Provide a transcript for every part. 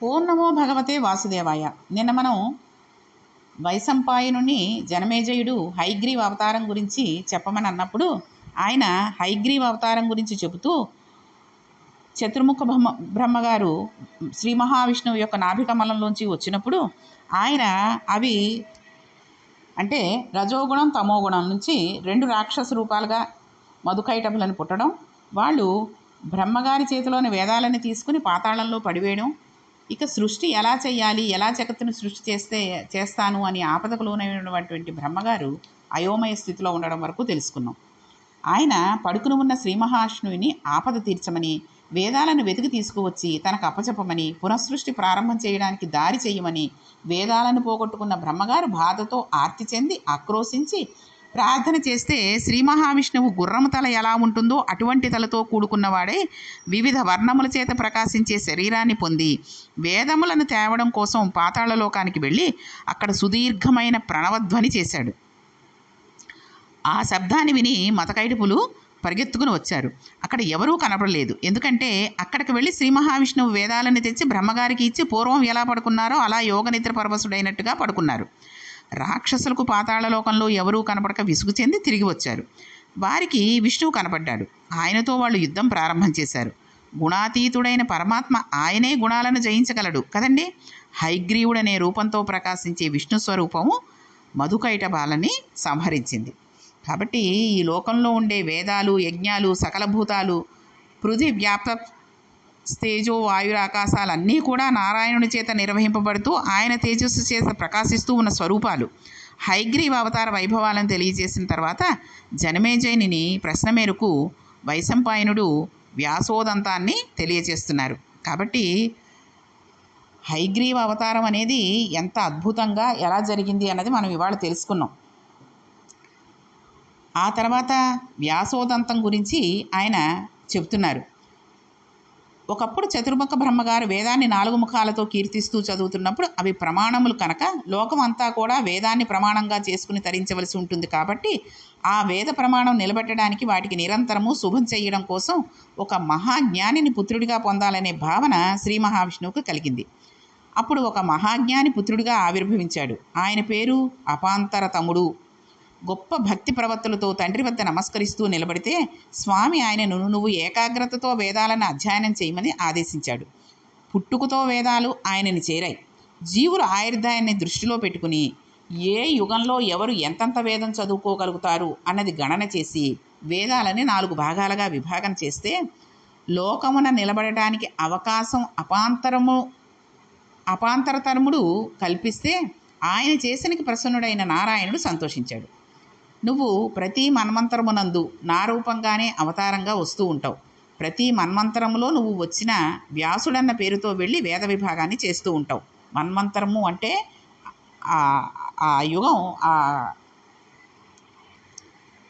ఓం నమో భగవతే వాసుదేవాయ. నిన్న మనం వైసంపాయనుని జనమేజయుడు హైగ్రీవ్ అవతారం గురించి చెప్పమని అన్నప్పుడు ఆయన హైగ్రీవ్ అవతారం గురించి చెబుతూ చతుర్ముఖ బ్రహ్మ బ్రహ్మగారు శ్రీ మహావిష్ణువు యొక్క నాభికమలంలోంచి వచ్చినప్పుడు ఆయన అవి అంటే రజోగుణం తమోగుణం నుంచి రెండు రాక్షస రూపాలుగా మధుకైటములను పుట్టడం వాళ్ళు బ్రహ్మగారి చేతిలోని వేదాలని తీసుకుని పాతాళంలో పడివేయడం ఇక సృష్టి ఎలా చేయాలి ఎలా జగత్తును సృష్టి చేస్తే చేస్తాను అని ఆపదకు లోనైనటువంటి బ్రహ్మగారు అయోమయ స్థితిలో ఉండడం వరకు తెలుసుకున్నాం. ఆయన పడుకుని ఉన్న శ్రీ మహావిష్ణువుని ఆపద తీర్చమని వేదాలను వెతికి తీసుకువచ్చి తనకు అప్పచెప్పమని పునఃసృష్టి ప్రారంభం చేయడానికి దారి చేయమని వేదాలను పోగొట్టుకున్న బ్రహ్మగారు బాధతో ఆర్తి చెంది ఆక్రోశించి ప్రార్థన చేస్తే శ్రీ మహావిష్ణువు గుర్రము తల ఎలా ఉంటుందో అటువంటి తలతో కూడుకున్నవాడే వివిధ వర్ణముల చేత ప్రకాశించే శరీరాన్ని పొంది వేదములను తేవడం కోసం పాతాళలోకానికి వెళ్ళి అక్కడ సుదీర్ఘమైన ప్రణవధ్వని చేశాడు. ఆ శబ్దాన్ని విని మతకైడుపులు పరిగెత్తుకుని వచ్చారు. అక్కడ ఎవరూ కనపడలేదు. ఎందుకంటే అక్కడికి వెళ్ళి శ్రీ మహావిష్ణువు వేదాలను తెచ్చి బ్రహ్మగారికి ఇచ్చి పూర్వం ఎలా పడుకున్నారో అలా యోగనిద్ర పరవశుడైనట్టుగా పడుకున్నారు. రాక్షసులకు పాతాళలోకంలో ఎవరూ కనపడక విసుగు చెంది తిరిగి వచ్చారు. వారికి విష్ణువు కనపడ్డాడు. ఆయనతో వాళ్ళు యుద్ధం ప్రారంభం చేశారు. గుణాతీతుడైన పరమాత్మ ఆయనే గుణాలను జయించగలడు కదండి? హైగ్రీవుడనే రూపంతో ప్రకాశించే విష్ణు స్వరూపము మధుకైటబాలని సంహరించింది. కాబట్టి ఈ లోకంలో ఉండే వేదాలు యజ్ఞాలు సకల భూతాలు పృథి వ్యాప్త తేజో వాయుర ఆకాశాలన్నీ కూడా నారాయణుని చేత నిర్వహింపబడుతూ ఆయన తేజస్సు చేత ప్రకాశిస్తూ ఉన్న స్వరూపాలు. హైగ్రీవ అవతార వైభవాలను తెలియజేసిన తర్వాత జనమేజయుని ప్రశ్న మేరకు వైశంపాయనుడు వ్యాసోదంతాన్ని తెలియజేస్తున్నారు. కాబట్టి హైగ్రీవ్ అవతారం అనేది ఎంత అద్భుతంగా ఎలా జరిగింది అన్నది మనం ఇవాళ తెలుసుకున్నాం. ఆ తర్వాత వ్యాసోదంతం గురించి ఆయన చెబుతున్నారు. ఒకప్పుడు చతుర్ముఖ బ్రహ్మగారు వేదాన్ని నాలుగు ముఖాలతో కీర్తిస్తూ చదువుతున్నప్పుడు అవి ప్రమాణములు కనుక లోకం అంతా కూడా వేదాన్ని ప్రమాణంగా చేసుకుని తరించవలసి ఉంటుంది కాబట్టి ఆ వేద ప్రమాణం నిలబెట్టడానికి వాటికి నిరంతరము శుభం చేయడం కోసం ఒక మహాజ్ఞానిని పుత్రుడిగా పొందాలనే భావన శ్రీ మహావిష్ణువుకు కలిగింది. అప్పుడు ఒక మహాజ్ఞాని పుత్రుడిగా ఆవిర్భవించాడు. ఆయన పేరు అపాంతర తముడు గొప్ప భక్తి ప్రవర్తులతో తండ్రి వద్ద నమస్కరిస్తూ నిలబడితే స్వామి ఆయనను నువ్వు ఏకాగ్రతతో వేదాలను అధ్యయనం చేయమని ఆదేశించాడు. పుట్టుకతో వేదాలు ఆయనని చేరాయి. జీవుల ఆయుర్దాయాన్ని దృష్టిలో పెట్టుకుని ఏ యుగంలో ఎవరు ఎంతంత వేదం చదువుకోగలుగుతారు అన్నది గణన చేసి వేదాలని నాలుగు భాగాలుగా విభాగం చేస్తే లోకమున నిలబడటానికి అవకాశం అపాంతరము అపాంతరతరముడు కల్పిస్తే ఆయన చేసినకి ప్రసన్నుడైన నారాయణుడు సంతోషించాడు. నువ్వు ప్రతి మన్మంతరమునందు నా రూపంగానే అవతారంగా వస్తూ ఉంటావు. ప్రతి మన్మంతరములో నువ్వు వచ్చిన వ్యాసుడన్న పేరుతో వెళ్ళి వేద విభాగాన్ని చేస్తూ ఉంటావు. మన్మంతరము అంటే ఆ యుగం ఆ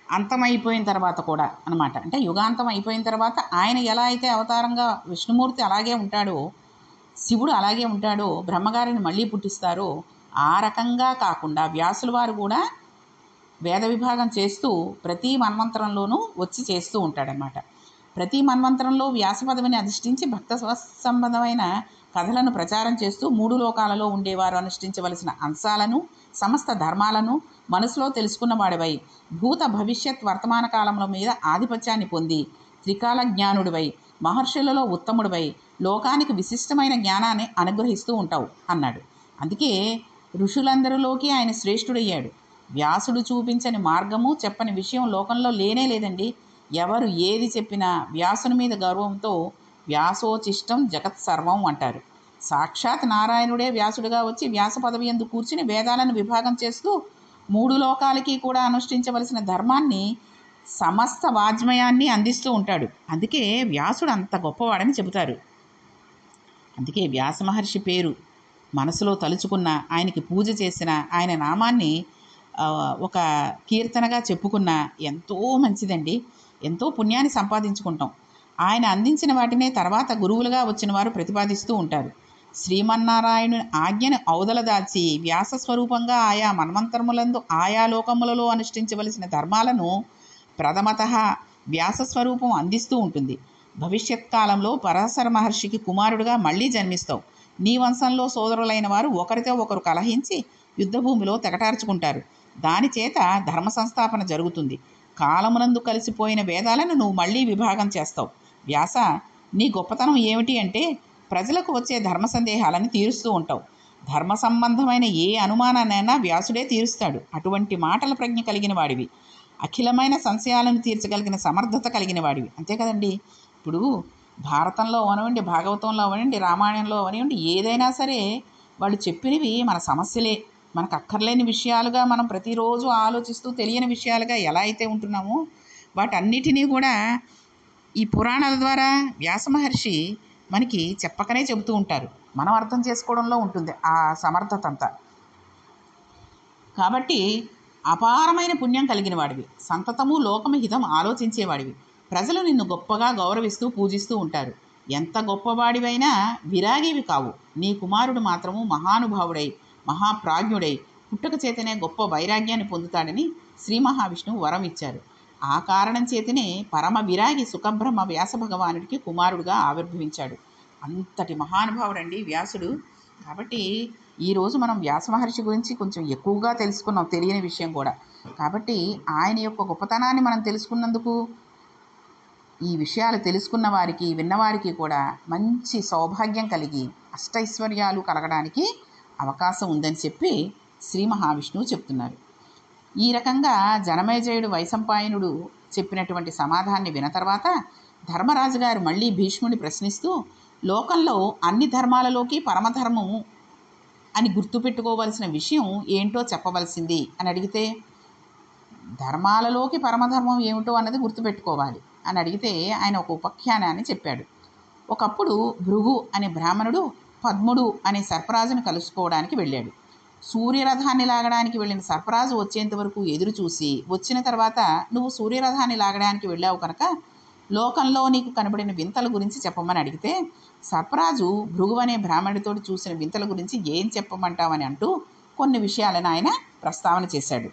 అంతమైపోయిన తర్వాత కూడా అనమాట అంటే యుగాంతం అయిపోయిన తర్వాత ఆయన ఎలా అయితే అవతారంగా విష్ణుమూర్తి అలాగే ఉంటాడో శివుడు అలాగే ఉంటాడో బ్రహ్మగారిని మళ్ళీ పుట్టిస్తారో ఆ రకంగా కాకుండా వ్యాసుల వారు కూడా వేద విభాగం చేస్తూ ప్రతి మన్వంతరంలోనూ వచ్చి చేస్తూ ఉంటాడనమాట ప్రతి మన్వంతరంలో వ్యాస పదవిని అధిష్ఠించి భక్త సంబంధమైన కథలను ప్రచారం చేస్తూ మూడు లోకాలలో ఉండేవారు అనుష్ఠించవలసిన అంశాలను సమస్త ధర్మాలను మనసులో తెలుసుకున్న వాడివై భూత భవిష్యత్ వర్తమాన కాలంలో మీద ఆధిపత్యాన్ని పొంది త్రికాల జ్ఞానుడివై మహర్షులలో ఉత్తముడివై లోకానికి విశిష్టమైన జ్ఞానాన్ని అనుగ్రహిస్తూ ఉంటావు అన్నాడు. అందుకే ఋషులందరిలోకి ఆయన శ్రేష్ఠుడయ్యాడు. వ్యాసుడు చూపించని మార్గము చెప్పని విషయం లోకంలో లేనే లేదండి. ఎవరు ఏది చెప్పినా వ్యాసుని మీద గౌరవంతో వ్యాసోచిష్టం జగత్ సర్వం అంటారు. సాక్షాత్ నారాయణుడే వ్యాసుడిగా వచ్చి వ్యాస పదవి ఎందు కూర్చుని వేదాలను విభాగం చేస్తూ మూడు లోకాలకి కూడా అనుష్ఠించవలసిన ధర్మాన్ని సమస్త వాజ్మయాన్ని అందిస్తూ ఉంటాడు. అందుకే వ్యాసుడు అంత గొప్పవాడని చెబుతారు. అందుకే వ్యాస మహర్షి పేరు మనసులో తలుచుకున్న ఆయనకి పూజ చేసిన ఆయన నామాన్ని ఒక కీర్తనగా చెప్పుకున్న ఎంతో మంచిదండి. ఎంతో పుణ్యాన్ని సంపాదించుకుంటాం. ఆయన అందించిన వాటినే తర్వాత గురువులుగా వచ్చిన వారు ప్రతిపాదిస్తూ ఉంటారు. శ్రీమన్నారాయణుని ఆజ్ఞను ఔదల దాచి వ్యాస స్వరూపంగా ఆయా మన్వంతరములందు ఆయా లోకములలో అనుష్ఠించవలసిన ధర్మాలను ప్రథమత వ్యాస స్వరూపం అందిస్తూ ఉంటుంది. భవిష్యత్ కాలంలో పరాశర మహర్షికి కుమారుడుగా మళ్ళీ జన్మిస్తావు. నీ వంశంలో సోదరులైన వారు ఒకరితో ఒకరు కలహించి యుద్ధభూమిలో తెగటార్చుకుంటారు. దానిచేత ధర్మ సంస్థాపన జరుగుతుంది. కాలమునందు కలిసిపోయిన వేదాలను నువ్వు మళ్ళీ విభాగం చేస్తావు. వ్యాస నీ గొప్పతనం ఏమిటి అంటే ప్రజలకు వచ్చే ధర్మ సందేహాలను తీరుస్తూ ఉంటావు. ధర్మ సంబంధమైన ఏ అనుమానాన్నైనా వ్యాసుడే తీరుస్తాడు. అటువంటి మాటల ప్రజ్ఞ కలిగిన వాడివి. అఖిలమైన సంశయాలను తీర్చగలిగిన సమర్థత కలిగిన వాడివి. అంతే కదండి? ఇప్పుడు భారతంలో అవనివ్వండి భాగవతంలో అవనివ్వండి రామాయణంలో అవనివ్వండి ఏదైనా సరే వాళ్ళు చెప్పినవి మన సమస్యలే. మనకు అక్కర్లేని విషయాలుగా మనం ప్రతిరోజు ఆలోచిస్తూ తెలియని విషయాలుగా ఎలా అయితే ఉంటున్నామో వాటన్నిటినీ కూడా ఈ పురాణాల ద్వారా వ్యాస మహర్షి మనకి చెప్పకనే చెబుతూ ఉంటారు. మనం అర్థం చేసుకోవడంలో ఉంటుంది ఆ సమర్థత అంతా కాబట్టి అపారమైన పుణ్యం కలిగిన వాడివి. సంతతము లోకమహితం ఆలోచించేవాడివి. ప్రజలు నిన్ను గొప్పగా గౌరవిస్తూ పూజిస్తూ ఉంటారు. ఎంత గొప్పవాడివైనా విరాగివి కావు. నీ కుమారుడు మాత్రము మహానుభావుడై మహాప్రాజ్ఞుడై పుట్టుక చేతనే గొప్ప వైరాగ్యాన్ని పొందుతాడని శ్రీ మహావిష్ణువు వరం ఇచ్చారు ఆ కారణం చేతనే పరమ విరాగి సుఖబ్రహ్మ వ్యాస భగవానుడికి కుమారుడుగా ఆవిర్భవించాడు. అంతటి మహానుభావుడండి వ్యాసుడు. కాబట్టి ఈరోజు మనం వ్యాస మహర్షి గురించి కొంచెం ఎక్కువగా తెలుసుకున్నాం తెలియని విషయం కూడా. కాబట్టి ఆయన యొక్క గొప్పతనాన్ని మనం తెలుసుకున్నందుకు ఈ విషయాలు తెలుసుకున్న వారికి విన్నవారికి కూడా మంచి సౌభాగ్యం కలిగి అష్టైశ్వర్యాలు కలగడానికి అవకాశం ఉందని చెప్పి శ్రీ మహావిష్ణువు చెప్తున్నారు. ఈ రకంగా జనమేజయుడు వైశంపాయనుడు చెప్పినటువంటి సమాధాన్ని విన తర్వాత ధర్మరాజు గారు మళ్ళీ భీష్ముని ప్రశ్నిస్తూ లోకంలో అన్ని ధర్మాలలోకి పరమధర్మము అని గుర్తుపెట్టుకోవలసిన విషయం ఏంటో చెప్పవలసింది అని అడిగితే ధర్మాలలోకి పరమధర్మం ఏమిటో అన్నది గుర్తుపెట్టుకోవాలి అని అడిగితే ఆయన ఒక ఉపాఖ్యానాన్ని చెప్పాడు. ఒకప్పుడు భృగు అనే బ్రాహ్మణుడు పద్ముడు అనే సర్పరాజును కలుసుకోవడానికి వెళ్ళాడు. సూర్యరథాన్ని లాగడానికి వెళ్ళిన సర్పరాజు వచ్చేంత వరకు ఎదురు చూసి వచ్చిన తర్వాత నువ్వు సూర్యరథాన్ని లాగడానికి వెళ్ళావు కనుక లోకంలో నీకు కనబడిన వింతల గురించి చెప్పమని అడిగితే సర్పరాజు భృగు అనే బ్రాహ్మణుడితో చూసిన వింతల గురించి ఏం చెప్పమంటావని అంటూ కొన్ని విషయాలను ఆయన ప్రస్తావన చేశాడు.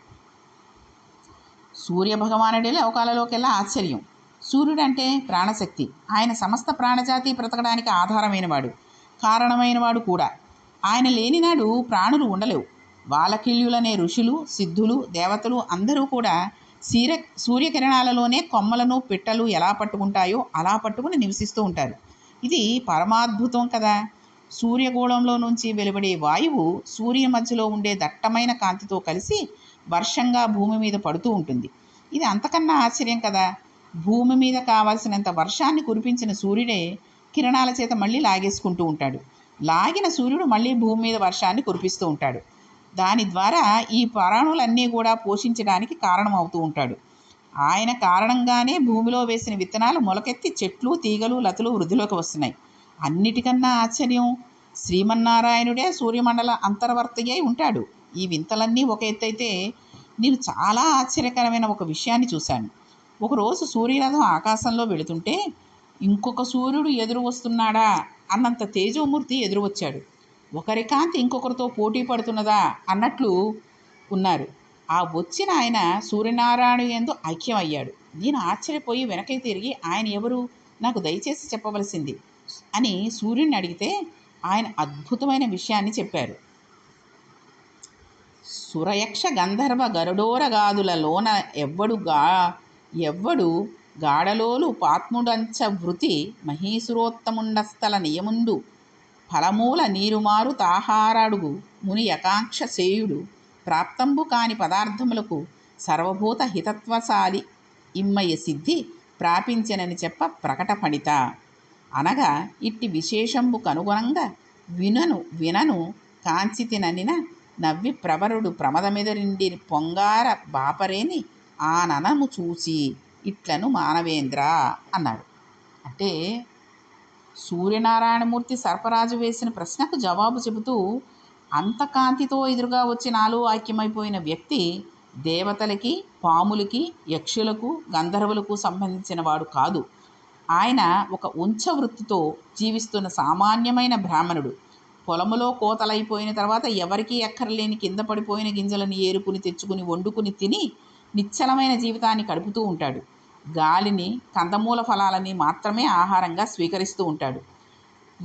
సూర్యభగవానుడే లోకాలలోకెల్లా ఆశ్చర్యం. సూర్యుడంటే ప్రాణశక్తి. ఆయన సమస్త ప్రాణజాతి బ్రతకడానికి ఆధారమైనవాడు. కారణమైనవాడు కూడా. ఆయన లేనినాడు ప్రాణులు ఉండలేవు. వాలకిల్యులనే ఋషులు సిద్ధులు దేవతలు అందరూ కూడా సీర సూర్యకిరణాలలోనే కొమ్మలను పిట్టలు ఎలా పట్టుకుంటాయో అలా పట్టుకుని నివసిస్తూ ఉంటారు. ఇది పరమాద్భుతం కదా. సూర్యగోళంలో నుంచి వెలువడే వాయువు సూర్య మధ్యలో ఉండే దట్టమైన కాంతితో కలిసి వర్షంగా భూమి మీద పడుతూ ఉంటుంది. ఇది అంతకన్నా ఆశ్చర్యం కదా. భూమి మీద కావాల్సినంత వర్షాన్ని కురిపించిన సూర్యుడే కిరణాల చేత మళ్ళీ లాగేసుకుంటూ ఉంటాడు. లాగిన సూర్యుడు మళ్ళీ భూమి మీద వర్షాన్ని కురిపిస్తూ ఉంటాడు. దాని ద్వారా ఈ ప్రాణులన్నీ కూడా పోషించడానికి కారణమవుతూ ఉంటాడు. ఆయన కారణంగానే భూమిలో వేసిన విత్తనాలు మొలకెత్తి చెట్లు తీగలు లతలు వృద్ధిలోకి వస్తున్నాయి. అన్నిటికన్నా ఆశ్చర్యం శ్రీమన్నారాయణుడే సూర్యమండల అంతర్వర్తి అయి ఉంటాడు. ఈ వింతలన్నీ ఒక ఎత్తైతే నేను చాలా ఆశ్చర్యకరమైన ఒక విషయాన్ని చూశాను. ఒకరోజు సూర్యరథం ఆకాశంలో వెళుతుంటే ఇంకొక సూర్యుడు ఎదురు వస్తున్నాడా? అన్నంత తేజోమూర్తి ఎదురు వచ్చాడు. ఒకరి కాంతి ఇంకొకరితో పోటీ పడుతున్నదా? అన్నట్లు ఉన్నారు. ఆ వచ్చిన ఆయన సూర్యనారాయణ ఎందు ఐక్యమయ్యాడు నేను ఆశ్చర్యపోయి వెనక్కి తిరిగి ఆయన ఎవరు? నాకు దయచేసి చెప్పవలసింది అని సూర్యుడిని అడిగితే ఆయన అద్భుతమైన విషయాన్ని చెప్పారు. సురయక్ష గంధర్వ గరుడోరగాదులలోన ఎవ్వడు గా ఎవ్వడు గాడలోలు పాత్ముడంచ వృతి మహీసురోత్తముండస్థల నియముండు ఫలమూల నీరుమారు తాహారాడుగు ముని యకాంక్ష సేయుడు ప్రాప్తంబు కాని పదార్థములకు సర్వభూత హితత్వశాలి ఇమ్మయ్య సిద్ధి ప్రాపించనని చెప్ప ప్రకటపణిత అనగా ఇట్టి విశేషంబు కనుగుణంగా వినను వినను కాంచితిననిన నవ్వి ప్రవరుడు ప్రమదమెదరిండి పొంగార బాపరేని ఆ ననము చూసి. ఇట్లను మానవేంద్ర అన్నాడు. అంటే సూర్యనారాయణమూర్తి సర్పరాజు వేసిన ప్రశ్నకు జవాబు చెబుతూ అంత కాంతితో ఎదురుగా వచ్చి నాలో ఐక్యమైపోయిన వ్యక్తి దేవతలకి పాములకి యక్షులకు గంధర్వులకు సంబంధించిన వాడు కాదు. ఆయన ఒక ఉంచ వృత్తితో జీవిస్తున్న సామాన్యమైన బ్రాహ్మణుడు. పొలములో కోతలైపోయిన తర్వాత ఎవరికీ ఎక్కరలేని కింద పడిపోయిన గింజలను ఏరుకుని తెచ్చుకుని వండుకుని తిని నిశ్చలమైన జీవితాన్ని గడుపుతూ ఉంటాడు. గాలిని కందమూల ఫలాలని మాత్రమే ఆహారంగా స్వీకరిస్తూ ఉంటాడు.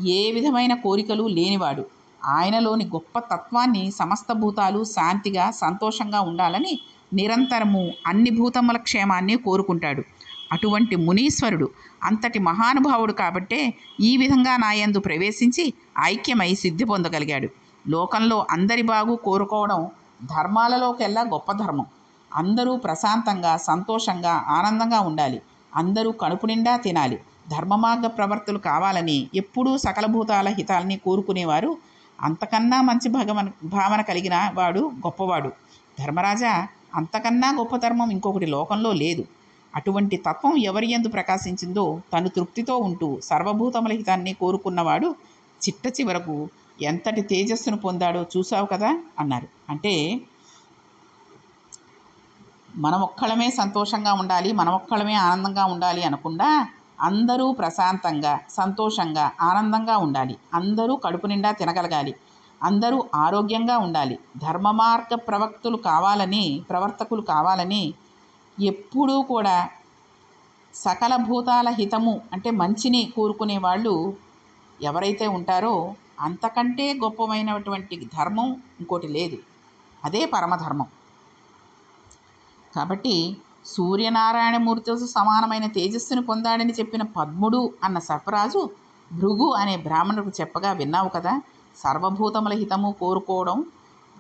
ఏ విధమైన కోరికలు లేనివాడు. ఆయనలోని గొప్ప తత్వాన్ని సమస్త భూతాలు శాంతిగా సంతోషంగా ఉండాలని నిరంతరము అన్ని భూతముల క్షేమాన్ని కోరుకుంటాడు. అటువంటి మునీశ్వరుడు అంతటి మహానుభావుడు కాబట్టే ఈ విధంగా నాయందు ప్రవేశించి ఐక్యమై సిద్ధి పొందగలిగాడు. లోకంలో అందరి బాగు కోరుకోవడం ధర్మాలలోకెల్లా గొప్ప ధర్మం. అందరూ ప్రశాంతంగా సంతోషంగా ఆనందంగా ఉండాలి. అందరూ కడుపు నిండా తినాలి. ధర్మమార్గ ప్రవర్తులు కావాలని ఎప్పుడూ సకల భూతాల హితాల్ని కోరుకునేవారు. అంతకన్నా మంచి భగవన్ భావన కలిగిన వాడు గొప్పవాడు. ధర్మరాజా అంతకన్నా గొప్ప ధర్మం ఇంకొకటి లోకంలో లేదు. అటువంటి తత్వం ఎవరి ఎందు ప్రకాశించిందో తను తృప్తితో ఉంటూ సర్వభూతముల హితాన్ని కోరుకున్నవాడు చిట్ట చివరకు ఎంతటి తేజస్సును పొందాడో చూసావు కదా అన్నారు. అంటే మనం ఒక్కళ్ళమే సంతోషంగా ఉండాలి మనం ఒక్కళ్ళమే ఆనందంగా ఉండాలి అనకుండా అందరూ ప్రశాంతంగా సంతోషంగా ఆనందంగా ఉండాలి. అందరూ కడుపు నిండా తినగలగాలి. అందరూ ఆరోగ్యంగా ఉండాలి. ధర్మ మార్గ ప్రవక్తులు కావాలని ప్రవర్తకులు కావాలని ఎప్పుడూ కూడా సకల భూతాల హితము అంటే మంచిని కోరుకునే వాళ్ళు ఎవరైతే ఉంటారో అంతకంటే గొప్పమైనటువంటి ధర్మం ఇంకోటి లేదు. అదే పరమధర్మం. కాబట్టి సూర్యనారాయణమూర్తితో సమానమైన తేజస్సును పొందాడని చెప్పిన పద్ముడు అన్న సర్పరాజు భృగు అనే బ్రాహ్మణుడికి చెప్పగా విన్నావు కదా సర్వభూతముల హితము కోరుకోవడం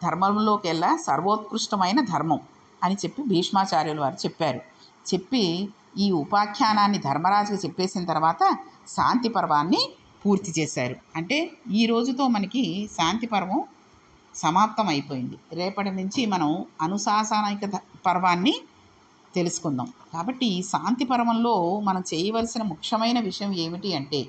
ధర్మంలోకెల్లా సర్వోత్కృష్టమైన ధర్మం అని చెప్పి భీష్మాచార్యులు వారు చెప్పారు. చెప్పి ఈ ఉపాఖ్యానాన్ని ధర్మరాజుకు చెప్పేసిన తర్వాత శాంతి పర్వాన్ని పూర్తి చేశారు. అంటే ఈ రోజుతో మనకి శాంతి పర్వం సమాప్తం అయిపోయింది రేపటి నుంచి మనం అనుశాసనిక పర్వాన్ని తెలుసుకుందాం. కాబట్టి ఈ శాంతి పర్వంలో మనం చేయవలసిన ముఖ్యమైన విషయం ఏమిటి అంటే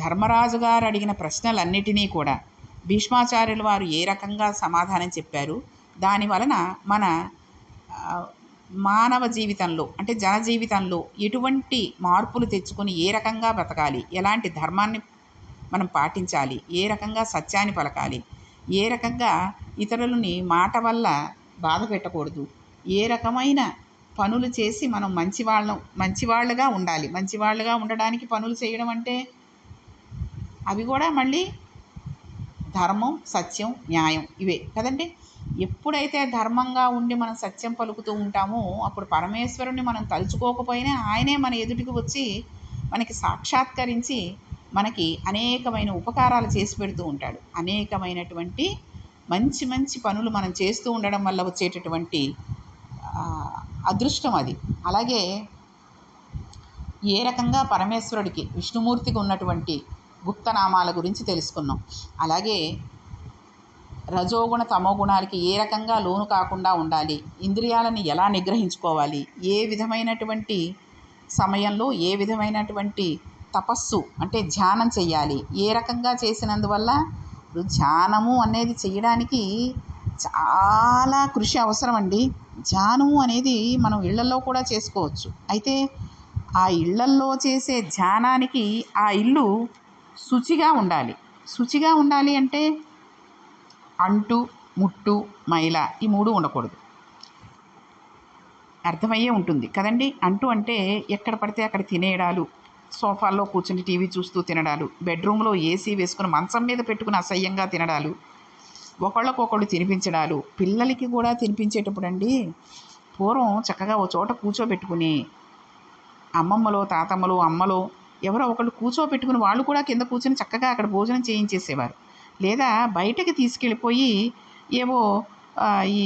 ధర్మరాజు గారు అడిగిన ప్రశ్నలన్నిటినీ కూడా భీష్మాచార్యులు వారు ఏ రకంగా సమాధానం చెప్పారు? దాని వలన మన మానవ జీవితంలో అంటే జన జీవితంలో ఎటువంటి మార్పులు తెచ్చుకొని ఏ రకంగా బ్రతకాలి? ఎలాంటి ధర్మాన్ని మనం పాటించాలి? ఏ రకంగా సత్యాన్ని పలకాలి? ఏ రకంగా ఇతరులని మాట వల్ల బాధ పెట్టకూడదు. ఏ రకమైన పనులు చేసి మనం మంచివాళ్ళం మంచివాళ్ళుగా ఉండాలి. మంచివాళ్ళుగా ఉండడానికి పనులు చేయడం అంటే అవి కూడా మళ్ళీ ధర్మం సత్యం న్యాయం ఇవే కదండి. ఎప్పుడైతే ధర్మంగా ఉండి మనం సత్యం పలుకుతూ ఉంటామో అప్పుడు పరమేశ్వరుని మనం తలుచుకోకపోయినా ఆయనే మన ఎదుటికి వచ్చి మనకి సాక్షాత్కరించి మనకి అనేకమైన ఉపకారాలు చేసి పెడుతూ ఉంటాడు. అనేకమైనటువంటి మంచి మంచి పనులు మనం చేస్తూ ఉండడం వల్ల వచ్చేటటువంటి అదృష్టం అది. అలాగే ఏ రకంగా పరమేశ్వరుడికి విష్ణుమూర్తికి ఉన్నటువంటి గుప్తనామాల గురించి తెలుసుకున్నాం. అలాగే రజోగుణ తమోగుణాలకి ఏ రకంగా లోను కాకుండా ఉండాలి ఇంద్రియాలను ఎలా నిగ్రహించుకోవాలి ఏ విధమైనటువంటి సమయంలో ఏ విధమైనటువంటి తపస్సు అంటే ధ్యానం చేయాలి ఏ రకంగా చేసినందువల్ల ఇప్పుడు ధ్యానము అనేది చేయడానికి చాలా కృషి అవసరం అండి ధ్యానము అనేది మనం ఇళ్ళలో కూడా చేసుకోవచ్చు. అయితే ఆ ఇళ్ళల్లో చేసే ధ్యానానికి ఆ ఇల్లు శుచిగా ఉండాలి. శుచిగా ఉండాలి అంటే అంటు ముట్టు మైల ఈ మూడు ఉండకూడదు. అర్థమయ్యే ఉంటుంది కదండి? అంటూ అంటే ఎక్కడ పడితే అక్కడ తినేయడాలు సోఫాల్లో కూర్చుని టీవీ చూస్తూ తినడాలు బెడ్రూమ్లో ఏసీ వేసుకుని మంచం మీద పెట్టుకుని అసహ్యంగా తినడాలు ఒకళ్ళకొకళ్ళు తినిపించడాలు పిల్లలకి కూడా తినిపించేటప్పుడు అండి పూర్వం చక్కగా ఓ చోట కూర్చోబెట్టుకుని అమ్మమ్మలో తాతమ్మలో అమ్మలో ఎవరో ఒకళ్ళు కూర్చోబెట్టుకుని వాళ్ళు కూడా కింద కూర్చొని చక్కగా అక్కడ భోజనం చేయించేసేవారు. లేదా బయటకి తీసుకెళ్ళిపోయి ఏవో ఈ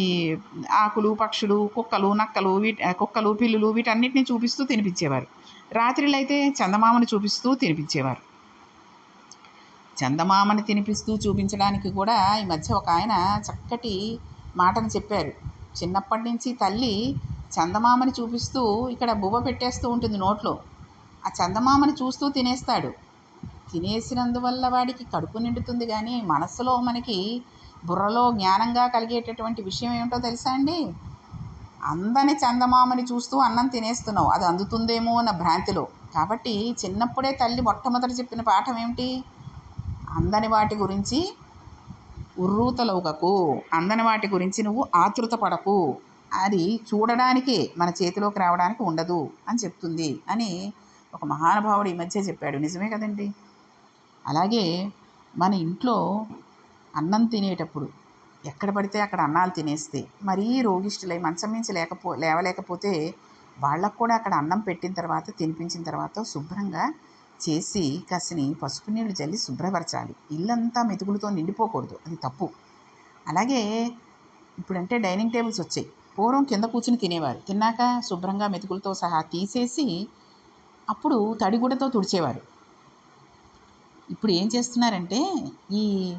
ఆకులు పక్షులు కుక్కలు నక్కలు వీటి కుక్కలు పిల్లులు వీటన్నిటిని చూపిస్తూ తినిపించేవారు. రాత్రిలైతే చందమామను చందమామని చూపిస్తూ తినిపించేవారు. చందమామని తినిపిస్తూ చూపించడానికి కూడా ఈ మధ్య ఒక ఆయన చక్కటి మాటను చెప్పారు. చిన్నప్పటి నుంచి తల్లి చందమామని చూపిస్తూ ఇక్కడ బువ్వ పెట్టేస్తూ ఉంటుంది నోట్లో. ఆ చందమామని చూస్తూ తినేస్తాడు. తినేసినందువల్ల వాడికి కడుపు నిండుతుంది కానీ మనసులో మనకి బుర్రలో జ్ఞానంగా కలిగేటటువంటి విషయం ఏమిటో తెలుసా అండి? అందని చందమామని చూస్తూ అన్నం తినేస్తున్నావు. అది అందుతుందేమో అన్న భ్రాంతిలో. కాబట్టి చిన్నప్పుడే తల్లి మొట్టమొదటి చెప్పిన పాఠం ఏమిటి? అందని వాటి గురించి ఉర్రూతలవుకకు అందని వాటి గురించి నువ్వు ఆతృత పడకు అది చూడడానికే మన చేతిలోకి రావడానికి ఉండదు అని చెప్తుంది అని ఒక మహానుభావుడు ఈ మధ్య చెప్పాడు. నిజమే కదండి? అలాగే మన ఇంట్లో అన్నం తినేటప్పుడు ఎక్కడ పడితే అక్కడ అన్నాలు తినేస్తే మరీ రోగిష్ఠులై మంచం నుంచి లేకపో లేవలేకపోతే వాళ్ళకు కూడా అక్కడ అన్నం పెట్టిన తర్వాత తినిపించిన తర్వాత శుభ్రంగా చేసి కసిని పసుపు నీళ్ళు జల్లి శుభ్రపరచాలి. ఇల్లంతా మెతుకులతో నిండిపోకూడదు. అది తప్పు. అలాగే ఇప్పుడంటే డైనింగ్ టేబుల్స్ వచ్చాయి. పూర్వం కింద కూర్చుని తినేవారు. తిన్నాక శుభ్రంగా మెతుకులతో సహా తీసేసి అప్పుడు తడిగుడ్డతో తుడిచేవారు. ఇప్పుడు ఏం చేస్తున్నారంటే ఈ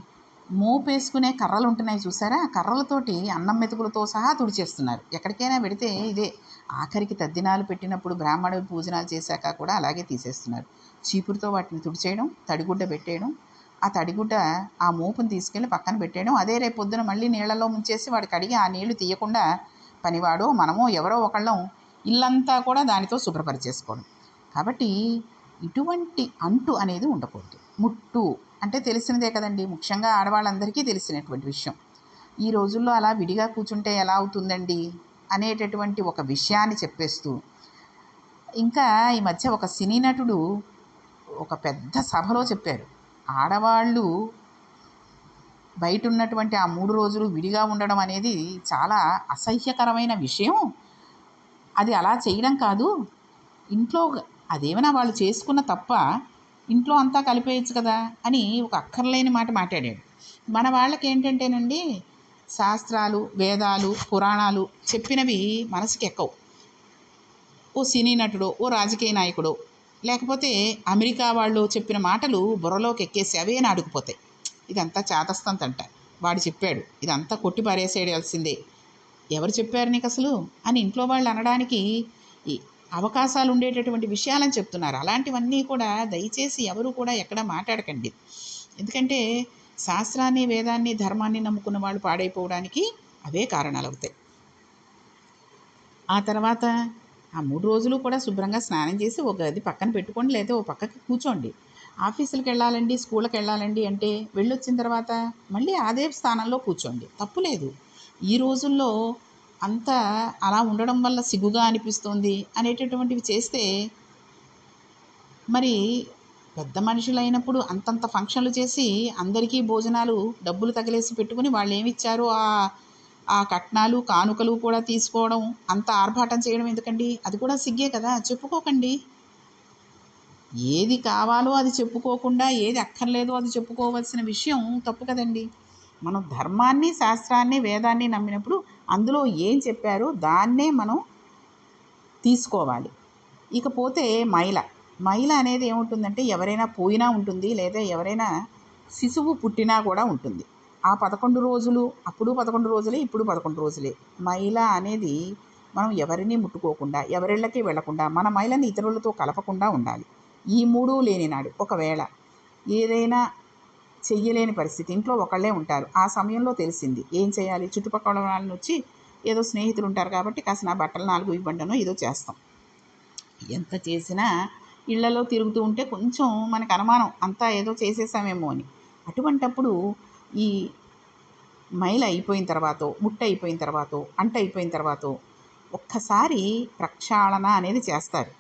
మోపేసుకునే కర్రలు ఉంటున్నాయి చూసారా? ఆ కర్రలతోటి అన్నం మెతుకులతో సహా తుడిచేస్తున్నారు. ఎక్కడికైనా పెడితే ఇదే ఆఖరికి తద్దినాలు పెట్టినప్పుడు బ్రాహ్మణుడు పూజనాలు చేశాక కూడా అలాగే తీసేస్తున్నారు. చీపురుతో వాటిని తుడిచేయడం తడిగుడ్డ పెట్టేయడం ఆ తడిగుడ్డ ఆ మోపును తీసుకెళ్ళి పక్కన పెట్టేయడం అదే రేపు పొద్దున మళ్ళీ నీళ్ళలో ముంచేసి వాడు కడిగి ఆ నీళ్ళు తీయకుండా పనివాడో మనమో ఎవరో ఒకళ్ళం ఇల్లంతా కూడా దానితో శుభ్రపరిచేసుకోవడం. కాబట్టి ఇటువంటి అంటు అనేది ఉండకూడదు. ముట్టు అంటే తెలిసినదే కదండి. ముఖ్యంగా ఆడవాళ్ళందరికీ తెలిసినటువంటి విషయం. ఈ రోజుల్లో అలా విడిగా కూర్చుంటే ఎలా అవుతుందండి? అనేటటువంటి ఒక విషయాన్ని చెప్పేస్తూ. ఇంకా ఈ మధ్య ఒక సినీ నటుడు ఒక పెద్ద సభలో చెప్పారు. ఆడవాళ్ళు బయట ఉన్నటువంటి ఆ మూడు రోజులు విడిగా ఉండడం అనేది చాలా అసహ్యకరమైన విషయం. అది అలా చేయడం కాదు. ఇంట్లో అదేమైనా వాళ్ళు చేసుకున్న తప్ప ఇంట్లో అంతా కలిపేయచ్చు కదా అని ఒక అక్కర్లేని మాట మాట్లాడాడు. మన వాళ్ళకి ఏంటంటేనండి శాస్త్రాలు వేదాలు పురాణాలు చెప్పినవి మనసుకి ఎక్కవు ఓ సినీ నటుడో ఓ రాజకీయ నాయకుడో లేకపోతే అమెరికా వాళ్ళు చెప్పిన మాటలు బుర్రలోకి ఎక్కేసి అవే నాడుకుపోతాయి. ఇదంతా చేతస్తంతంట వాడు చెప్పాడు ఇదంతా కొట్టి పారేసేయాల్సిందే. ఎవరు చెప్పారు నీకు అసలు అని ఇంట్లో వాళ్ళు అనడానికి అవకాశాలు ఉండేటటువంటి విషయాలని చెప్తున్నారు. అలాంటివన్నీ కూడా దయచేసి ఎవరు కూడా ఎక్కడ మాట్లాడకండి. ఎందుకంటే శాస్త్రాన్ని వేదాన్ని ధర్మాన్ని నమ్ముకున్న వాళ్ళు పాడైపోవడానికి అవే కారణాలు అవుతాయి ఆ తర్వాత ఆ మూడు రోజులు కూడా శుభ్రంగా స్నానం చేసి ఒక గది పక్కన పెట్టుకోండి లేదా ఓ పక్కకి కూర్చోండి. ఆఫీసులకు వెళ్ళాలండి స్కూళ్ళకి వెళ్ళాలండి అంటే వెళ్ళొచ్చిన తర్వాత మళ్ళీ అదే స్థానంలో కూర్చోండి. తప్పులేదు ఈ రోజుల్లో అంతా అలా ఉండడం వల్ల సిగ్గుగా అనిపిస్తుంది అనేటటువంటివి చేస్తే మరి పెద్ద మనుషులైనప్పుడు అంతంత ఫంక్షన్లు చేసి అందరికీ భోజనాలు డబ్బులు తగిలేసి పెట్టుకుని వాళ్ళు ఏమిచ్చారు ఆ ఆ కట్నాలు కానుకలు కూడా తీసుకోవడం అంత ఆర్భాటం చేయడం ఎందుకండి? అది కూడా సిగ్గే కదా? చెప్పుకోకండి. ఏది కావాలో అది చెప్పుకోకుండా ఏది అక్కర్లేదో అది చెప్పుకోవాల్సిన విషయం తప్పు కదండి. మనం ధర్మాన్ని శాస్త్రాన్ని వేదాన్ని నమ్మినప్పుడు అందులో ఏం చెప్పారో దాన్నే మనం తీసుకోవాలి. ఇకపోతే మైల. మైల అనేది ఏముంటుందంటే ఎవరైనా పోయినా ఉంటుంది లేదా ఎవరైనా శిశువు పుట్టినా కూడా ఉంటుంది. ఆ పదకొండు రోజులు అప్పుడు పదకొండు రోజులే ఇప్పుడు పదకొండు రోజులే. మైల అనేది మనం ఎవరిని ముట్టుకోకుండా ఎవరిళ్ళకి వెళ్ళకుండా మన మైలని ఇతరులతో కలపకుండా ఉండాలి. ఈ మూడు లేని నాడు ఒకవేళ ఏదైనా చెయ్యలేని పరిస్థితి. ఇంట్లో ఒకళ్ళే ఉంటారు. ఆ సమయంలో తెలిసింది. ఏం చేయాలి? చుట్టుపక్కల వాళ్ళని వచ్చి ఏదో స్నేహితులు ఉంటారు కాబట్టి కాస్త నా బట్టలు నాలుగు ఇవ్వండినో ఏదో చేస్తాం. ఎంత చేసినా ఇళ్ళలో తిరుగుతూ ఉంటే కొంచెం మనకు అనుమానం. అంతా ఏదో చేసేసామేమో అని. అటువంటప్పుడు ఈ మైల అయిపోయిన తర్వాత ముట్ట అయిపోయిన తర్వాత అంట అయిపోయిన తర్వాత ఒక్కసారి ప్రక్షాళన అనేది చేస్తారు.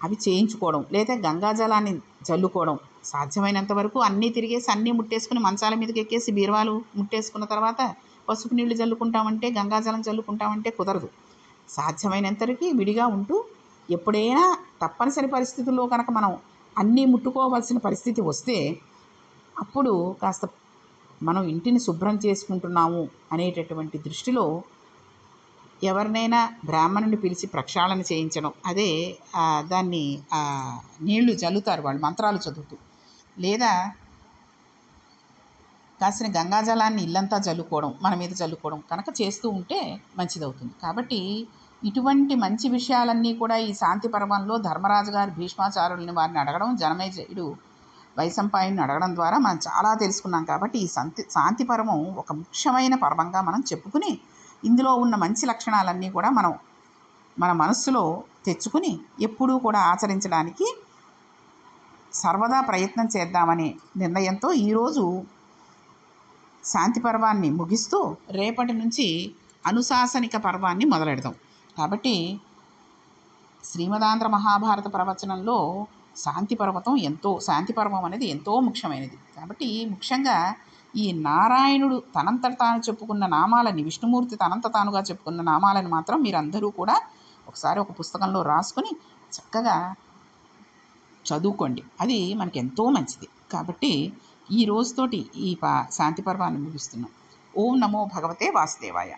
అవి చేయించుకోవడం లేదా గంగాజలాన్ని జల్లుకోవడం సాధ్యమైనంత వరకు అన్నీ తిరిగేసి అన్నీ ముట్టేసుకుని మంచాల మీదకి ఎక్కేసి బీరువాలు ముట్టేసుకున్న తర్వాత పసుపు నీళ్ళు చల్లుకుంటామంటే గంగాజలం చల్లుకుంటామంటే కుదరదు. సాధ్యమైనంతరికి విడిగా ఉంటూ ఎప్పుడైనా తప్పనిసరి పరిస్థితుల్లో కనుక మనం అన్నీ ముట్టుకోవాల్సిన పరిస్థితి వస్తే అప్పుడు కాస్త మనం ఇంటిని శుభ్రం చేసుకుంటున్నాము అనేటటువంటి దృష్టిలో ఎవరినైనా బ్రాహ్మణుని పిలిచి ప్రక్షాళన చేయించడం. అదే దాన్ని నీళ్ళు జల్లుతారు వాళ్ళు మంత్రాలు చదువుతూ. లేదా కాసిన గంగాజలాన్ని ఇల్లంతా చల్లుకోవడం మన మీద చల్లుకోవడం కనుక చేస్తూ ఉంటే మంచిదవుతుంది. కాబట్టి ఇటువంటి మంచి విషయాలన్నీ కూడా ఈ శాంతి పర్వంలో ధర్మరాజు గారు భీష్మాచారుల్ని వారిని అడగడం జనమేజయుడు వైశంపాయన్ని అడగడం ద్వారా మనం చాలా తెలుసుకున్నాం కాబట్టి ఈ శాంతి శాంతి పర్వం ఒక ముఖ్యమైన పర్వంగా మనం చెప్పుకుని ఇందులో ఉన్న మంచి లక్షణాలన్నీ కూడా మనం మన మనస్సులో తెచ్చుకుని ఎప్పుడూ కూడా ఆచరించడానికి సర్వదా ప్రయత్నం చేద్దామనే నిర్ణయంతో ఈరోజు శాంతి పర్వాన్ని ముగిస్తూ రేపటి నుంచి అనుశాసనిక పర్వాన్ని మొదలెడదాం. కాబట్టి శ్రీమదాంధ్ర మహాభారత ప్రవచనంలో శాంతి పర్వతం ఎంతో శాంతి పర్వం అనేది ఎంతో ముఖ్యమైనది. కాబట్టి ముఖ్యంగా ఈ నారాయణుడు తనంతట తాను చెప్పుకున్న నామాలని విష్ణుమూర్తి తనంత తానుగా చెప్పుకున్న నామాలని మాత్రం మీరందరూ కూడా ఒకసారి ఒక పుస్తకంలో రాసుకొని చక్కగా చదువుకోండి. అది మనకి ఎంతో మంచిది. కాబట్టి ఈ రోజుతోటి ఈ ప శాంతి పర్వాన్ని ముగిస్తున్నాం. ఓం నమో భగవతే వాసుదేవాయ.